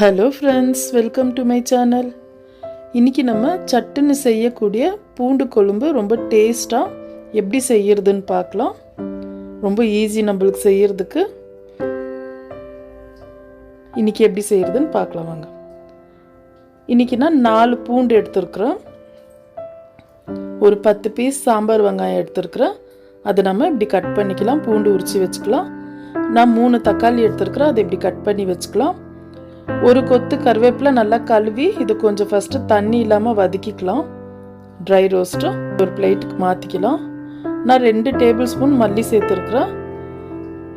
Hello friends welcome to my channel இன்றைக்கி நம்ம சட்டுன்னு செய்யக்கூடிய பூண்டு கொழும்பு ரொம்ப டேஸ்ட்டாக எப்படி செய்யறதுன்னு பார்க்கலாம். ரொம்ப ஈஸி நம்மளுக்கு செய்யறதுக்கு. இன்றைக்கி எப்படி செய்யறதுன்னு பார்க்கலாம் வாங்க. இன்றைக்கி நான் நாலு பூண்டு எடுத்துருக்குறேன். ஒரு பத்து பீஸ் சாம்பார் வெங்காயம் எடுத்துருக்குறேன். அதை நம்ம இப்படி கட் பண்ணிக்கலாம் பூண்டு உரித்து வச்சுக்கலாம். நான் மூணு தக்காளி எடுத்துருக்குறேன் அதை இப்படி கட் பண்ணி வச்சுக்கலாம். ஒரு கொத்து கருவேப்பிலை நல்லா கழுவி இது கொஞ்சம் ஃபஸ்ட்டு தண்ணி இல்லாமல் வதக்கிக்கலாம். ட்ரை ரோஸ்ட்டு ஒரு பிளேட்டுக்கு மாற்றிக்கலாம் நான் ரெண்டு டேபிள் ஸ்பூன் மல்லி சேர்த்துருக்குறேன்.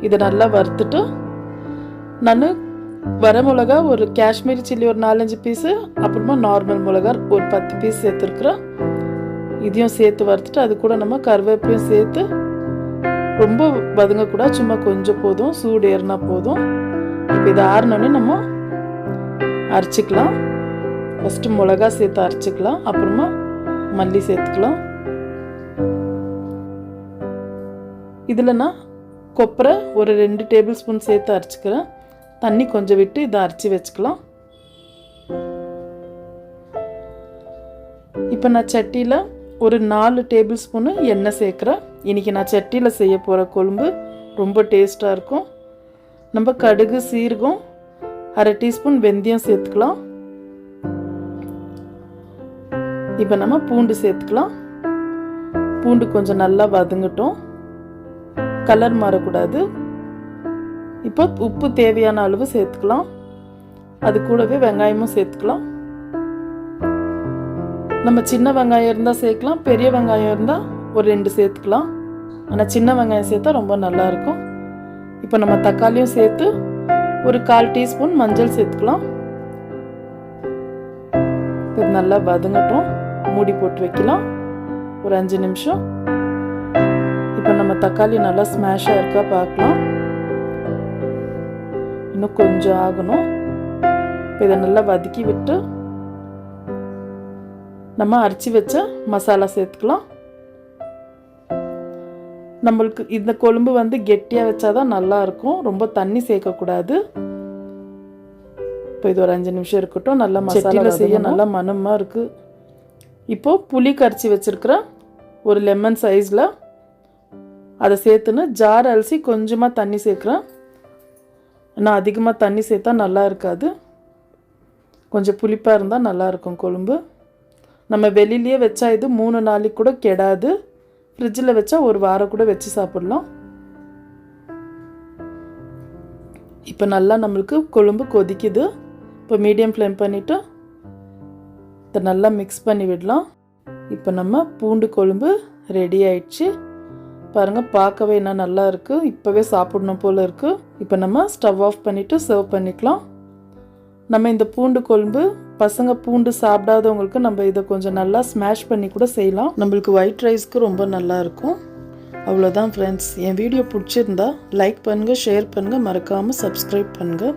இதை நல்லா வறுத்துட்டு நான் வர மிளகா ஒரு காஷ்மீரி சில்லி ஒரு நாலஞ்சு பீஸு அப்புறமா நார்மல் மிளகா ஒரு பத்து பீஸ் சேர்த்துருக்குறேன். இதையும் சேர்த்து வறுத்துட்டு அது கூட நம்ம கருவேப்பிலையும் சேர்த்து ரொம்ப வதங்கக்கூடாது சும்மா கொஞ்சம் போதும் சூடு ஏறினா போதும். இப்போ இது ஆறினோடனே நம்ம அரைச்சிக்கலாம். ஃபஸ்ட்டு மிளகா சேர்த்து அரைச்சிக்கலாம். அப்புறமா மல்லி சேர்த்துக்கலாம். இதில் நான் கொப்பரை ஒரு ரெண்டு டேபிள் ஸ்பூன் சேர்த்து அரைச்சிக்கிறேன். தண்ணி கொஞ்சம் விட்டு இதை அரைச்சி வச்சுக்கலாம். இப்போ நான் சட்டியில் ஒரு நாலு டேபிள் ஸ்பூனு எண்ணெய் சேர்க்குறேன். இன்றைக்கி நான் சட்டியில் செய்ய போகிற கொழும்பு ரொம்ப டேஸ்ட்டாக இருக்கும். நம்ம கடுகு சீரகம் அரை டீஸ்பூன் வெந்தயம் சேர்த்துக்கலாம். இப்போ நம்ம பூண்டு சேர்த்துக்கலாம். பூண்டு கொஞ்சம் நல்லா வதங்கட்டும். கலர் மாறக்கூடாது. இப்போ உப்பு தேவையான அளவு சேர்த்துக்கலாம். அது கூடவே வெங்காயமும் சேர்த்துக்கலாம். நம்ம சின்ன வெங்காயம் இருந்தால் சேர்க்கலாம் பெரிய வெங்காயம் இருந்தால் ஒரு ரெண்டு சேர்த்துக்கலாம். ஆனால் சின்ன வெங்காயம் சேர்த்தா ரொம்ப நல்லாயிருக்கும் இப்போ நம்ம தக்காளியும் சேர்த்து ஒரு கால் டீஸ்பூன் மஞ்சள் சேர்த்துக்கலாம். இது நல்லா வதங்கட்டும். மூடி போட்டு வைக்கலாம். ஒரு அஞ்சு நிமிஷம். இப்போ நம்ம தக்காளி நல்லா ஸ்மாஷாக இருக்கா பார்க்கலாம். இன்னும் கொஞ்சம் ஆகணும். இப்போ இதை நல்லா வதக்கி விட்டு நம்ம அரைச்சி வச்ச மசாலா சேர்த்துக்கலாம். நம்மளுக்கு இந்த கொழும்பு வந்து கெட்டியாக வச்சாதான் நல்லா இருக்கும் ரொம்ப தண்ணி சேர்க்கக்கூடாது. இப்போ இது ஒரு அஞ்சு நிமிஷம் இருக்கட்டும். நல்லா மசாலா செய்ய நல்லா மனமாக இருக்குது இப்போது புளி கரைச்சி வச்சுருக்கிற ஒரு லெமன் சைஸில் அதை சேர்த்துன்னு ஜார் அலசி கொஞ்சமாக தண்ணி சேர்க்குறேன். ஆனால் அதிகமாக தண்ணி சேர்த்தா நல்லா இருக்காது. கொஞ்சம் புளிப்பாக இருந்தால் நல்லாயிருக்கும் கொழும்பு. நம்ம வெளியிலேயே வச்சா இது மூணு நாளைக்கு கூட கெடாது. ஃப்ரிட்ஜில் வச்சா ஒரு வாரம் கூட வச்சு சாப்பிட்லாம். இப்போ நல்லா நம்மளுக்கு கொழும்பு கொதிக்குது. இப்போ மீடியம் ஃப்ளேம் பண்ணிவிட்டு இதை நல்லா மிக்ஸ் பண்ணி விடலாம். இப்போ நம்ம பூண்டு கொழும்பு ரெடி ஆயிடுச்சு. பாருங்கள் பார்க்கவே என்ன நல்லா இருக்குது இப்போவே சாப்பிடணும் போல் இருக்குது இப்போ நம்ம ஸ்டவ் ஆஃப் பண்ணிவிட்டு சர்வ் பண்ணிக்கலாம். நம்ம இந்த பூண்டு கொழும்பு பசங்க பூண்டு சாப்பிடாதவங்களுக்கு நம்ம இதை கொஞ்சம் நல்லா ஸ்மாஷ் பண்ணி கூட செய்யலாம். நம்மளுக்கு ஒயிட் ரைஸ்க்கு ரொம்ப நல்லா இருக்கும். அவ்வளோதான் ஃப்ரெண்ட்ஸ் என் வீடியோ பிடிச்சிருந்தா லைக் பண்ணுங்கள் ஷேர் பண்ணுங்கள் மறக்காமல் சப்ஸ்கிரைப் பண்ணுங்கள்